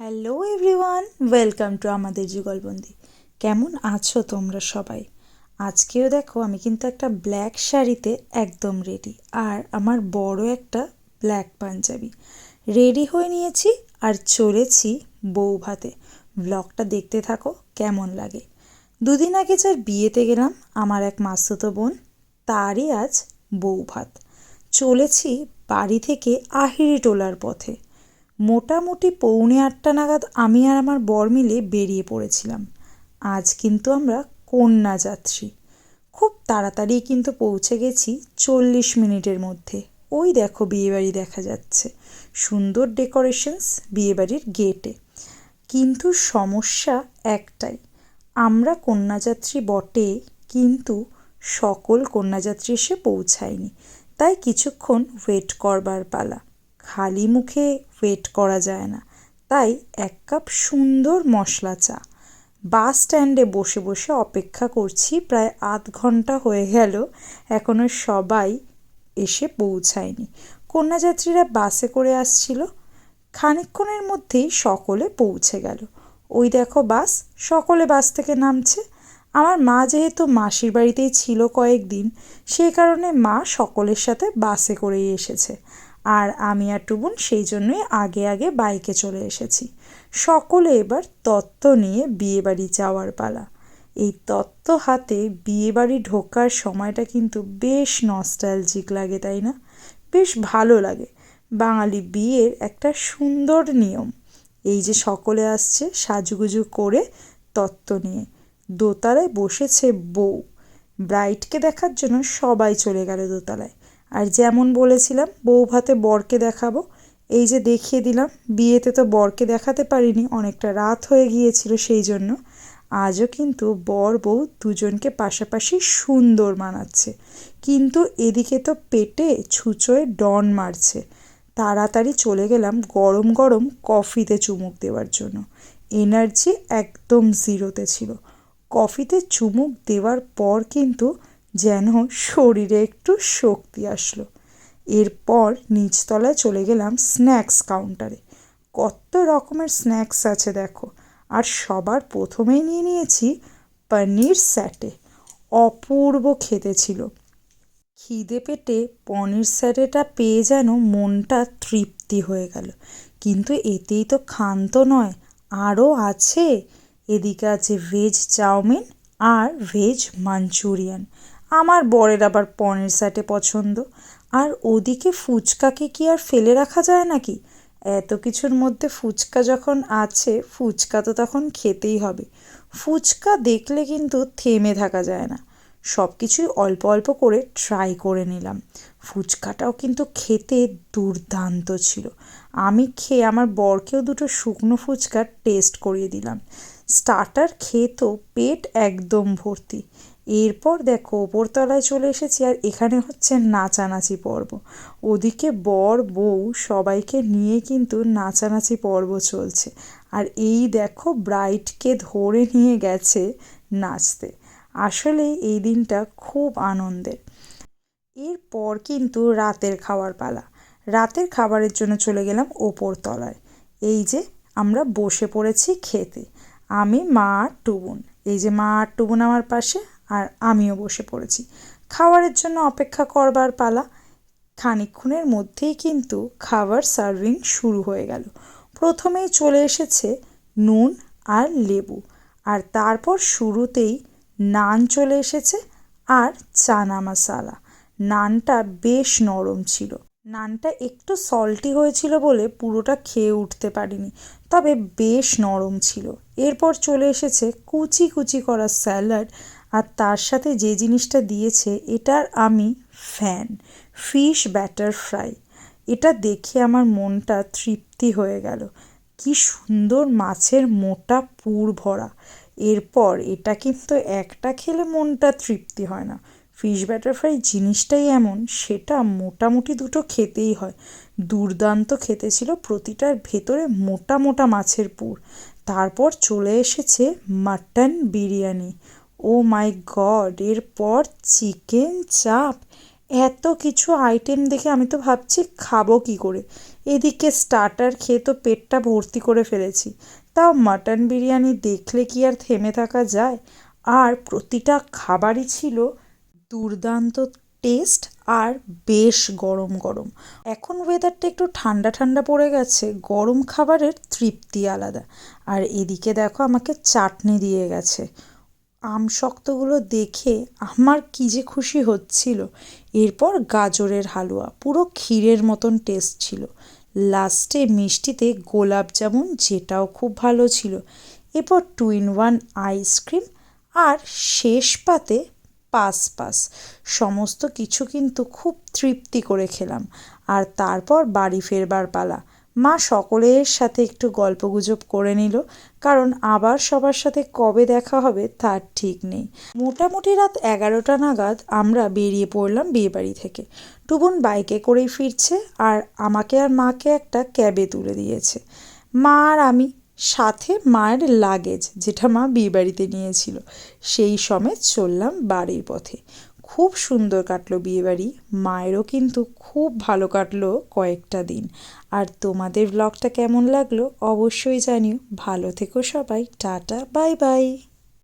Hello everyone welcome to আমাদের যুগলবন্দি। কেমন আছো তোমরা সবাই? আজকেও দেখো আমি কিন্তু একটা ব্ল্যাক শাড়িতে একদম রেডি আর আমার বড় একটা ব্ল্যাক পাঞ্জাবি। রেডি হয়ে নিয়েছি আর চলেছি বউ ভাতে। ব্লগটা দেখতে থাকো, কেমন লাগে। দুদিন আগে যার বিয়েতে গেলাম, আমার এক মাসুতো বোন, তারই আজ বউ ভাত। চলেছি বাড়ি থেকে আহিরি টোলার পথে। মোটামুটি পৌনে আটটা নাগাদ আমি আর আমার বর মিলে বেরিয়ে পড়েছিলাম। আজ কিন্তু আমরা কন্যা যাত্রী। খুব তাড়াতাড়ি কিন্তু পৌঁছে গেছি চল্লিশ মিনিটের মধ্যে। ওই দেখো বিয়েবাড়ি দেখা যাচ্ছে। সুন্দর ডেকোরেশনস বিয়েবাড়ির গেটে। কিন্তু সমস্যা একটাই, আমরা কন্যাযাত্রী বটে, কিন্তু সকল কন্যাযাত্রী এসে পৌঁছায়নি। তাই কিছুক্ষণ ওয়েট করবার পালা। খালি মুখে ওয়েট করা যায় না। তাই এক কাপ সুন্দর মশলা চা। বাস স্ট্যান্ডে বসে বসে অপেক্ষা করছি, প্রায় আধ ঘণ্টা হয়ে গেল এখনও সবাই এসে পৌঁছায়নি। কন্যাযাত্রীরা বাসে করে আসছিল। খানিকক্ষণের মধ্যেই সকলে পৌঁছে গেল। ওই দেখো বাস, সকলে বাস থেকে নামছে। আমার মা যেহেতু মাসির বাড়িতেই ছিল কয়েকদিন, সেই কারণে মা সকলের সাথে বাসে করেই এসেছে। আর আমি আর টুবুন সেই জন্যই আগে আগে বাইকে চলে এসেছি। সকলে এবার তত্ত্ব নিয়ে বিয়েবাড়ি যাওয়ার পালা। এই তত্ত্ব হাতে বিয়েবাড়ি ঢোকার সময়টা কিন্তু বেশ নস্টালজিক লাগে, তাই না? বেশ ভালো লাগে। বাঙালি বিয়ের একটা সুন্দর নিয়ম। এই যে সকলে আসছে সাজুগুজু করে তত্ত্ব নিয়ে। দোতলায় বসেছে বউ। ব্রাইডকে দেখার জন্য সবাই চলে গেল দোতলায়। আর যেমন বলেছিলাম, বউ ভাতে বরকে দেখাবো। এই যে দেখিয়ে দিলাম, বিয়েতে তো বরকে দেখাতে পারিনি, অনেকটা রাত হয়ে গিয়েছিল সেই জন্য। আজও কিন্তু বর বউ দুজনকে পাশাপাশি সুন্দর মানাচ্ছে। কিন্তু এদিকে তো পেটে ছুঁচোয় ডন মারছে। তাড়াতাড়ি চলে গেলাম গরম গরম কফিতে চুমুক দেওয়ার জন্য। এনার্জি একদম জিরোতে ছিল। কফিতে চুমুক দেওয়ার পর কিন্তু যেন শরীরে একটু শক্তি আসলো। এরপর নিচতলায় চলে গেলাম স্ন্যাক্স কাউন্টারে। কত রকমের স্ন্যাক্স আছে দেখো। আর সবার প্রথমেই নিয়ে নিয়েছি পনির স্যাটে। অপূর্ব খেতে ছিল। খিদে পেটে পনির স্যাটেটা পেয়ে যেন মনটা তৃপ্তি হয়ে গেল। কিন্তু এতেই তো ক্ষান্ত নয়, আরও আছে। এদিকে আছে ভেজ চাউমিন আর ভেজ মাঞ্চুরিয়ান। আমার বরের আবার পনির স্যাটে পছন্দ। আর ওদিকে ফুচকাকে কি আর ফেলে রাখা যায় নাকি? এত কিছুর মধ্যে ফুচকা যখন আছে, ফুচকা তো তখন খেতেই হবে। ফুচকা দেখলে কিন্তু থেমে থাকা যায় না। সব কিছুই অল্প অল্প করে ট্রাই করে নিলাম। ফুচকাটাও কিন্তু খেতে দুর্দান্ত ছিল। আমি খেয়ে আমার বরকেও দুটো শুকনো ফুচকা টেস্ট করিয়ে দিলাম। স্টার্টার খেয়ে তো পেট একদম ভর্তি। এরপর দেখো ওপরতলায় চলে এসেছি আর এখানে হচ্ছে নাচানাচি পর্ব। ওদিকে বর, বউ সবাইকে নিয়ে কিন্তু নাচানাচি পর্ব চলছে। আর এই দেখো ব্রাইডকে ধরে নিয়ে গেছে নাচতে। আসলে এই দিনটা খুব আনন্দের। এরপর কিন্তু রাতের খাওয়ার পালা। রাতের খাবারের জন্য চলে গেলাম ওপর তলায় এই যে আমরা বসে পড়েছি খেতে। আমি, মা আর টুবুন। এই যে মা আর টুবুন আমার পাশে আর আমিও বসে পড়েছি। খাবারের জন্য অপেক্ষা করবার পালা। খানিক্ষণের মধ্যেই কিন্তু খাবার সার্ভিং শুরু হয়ে গেল। প্রথমেই চলে এসেছে নুন আর লেবু, আর তারপর শুরুতেই নান চলে এসেছে আর চানা মশালা। নানটা বেশ নরম ছিল। নানটা একটু সল্টি হয়েছিল বলে পুরোটা খেয়ে উঠতে পারিনি, তবে বেশ নরম ছিল। এরপর চলে এসেছে কুচি কুচি করা স্যালাড আর তার সাথে যে জিনিসটা দিয়েছে, এটার আমি ফ্যান ফিশ ব্যাটার ফ্রাই এটা দেখে আমার মনটা তৃপ্তি হয়ে গেল। কি সুন্দর মাছের মোটা পুর ভরা। এরপর এটা কিন্তু একটা খেলে মনটা তৃপ্তি হয় না। ফিশ ব্যাটার ফ্রাই জিনিসটাই এমন, সেটা মোটামুটি দুটো খেতেই হয়। দুর্দান্ত খেতে ছিল প্রতিটার ভেতরে মোটা মোটা মাছের পুর। তারপর চলে এসেছে mutton biryani. Oh my god, এরপর চিকেন চাপ? এত কিছু আইটেম দেখে আমি তো ভাবছি খাব কি করে। এদিকে স্টার্টার খেয়ে তো পেটটা ভর্তি করে ফেলেছি। তাও মাটন বিরিয়ানি দেখলে কি আর থেমে থাকা যায়? আর প্রতিটা খাবারই ছিল দুর্দান্ত টেস্ট আর বেশ গরম গরম। এখন ওয়েদারটা একটু ঠান্ডা ঠান্ডা পড়ে গেছে, গরম খাবারের তৃপ্তি আলাদা। আর এদিকে দেখো আমাকে চাটনি দিয়ে গেছে। আম শক্তগুলো দেখে আমার কী যে খুশি হচ্ছিল। এরপর গাজরের হালুয়া, পুরো ক্ষীরের মতন টেস্ট ছিল। লাস্টে মিষ্টিতে গোলাপ জামুন, যেটাও খুব ভালো ছিল। এরপর two in one ice cream আর শেষ পাতে পাস পাস সমস্ত কিছু কিন্তু খুব তৃপ্তি করে খেলাম। আর তারপর বাড়ি ফেরবার পালা। মা সকলের সাথে একটু গল্পগুজব করে নিল, কারণ আবার সবার সাথে কবে দেখা হবে তার ঠিক নেই। মোটামুটি রাত এগারোটা নাগাদ আমরা বেরিয়ে পড়লাম বিয়েবাড়ি থেকে। টুবুন বাইকে করেই ফিরছে আর আমাকে আর মাকে একটা ক্যাবে তুলে দিয়েছে। মা আর আমি, সাথে মায়ের লাগেজ, যেটা মা বিয়েবাড়িতে নিয়েছিল। সেই সমেত চললাম বাড়ির পথে। খুব সুন্দর কাটলো বিয়েবাড়ি। মায়েরও কিন্তু খুব ভালো কাটলো কয়েকটা দিন। আর তোমাদের ব্লগটা কেমন লাগল অবশ্যই জানিও। ভালো থেকো সবাই। Tata, bye bye.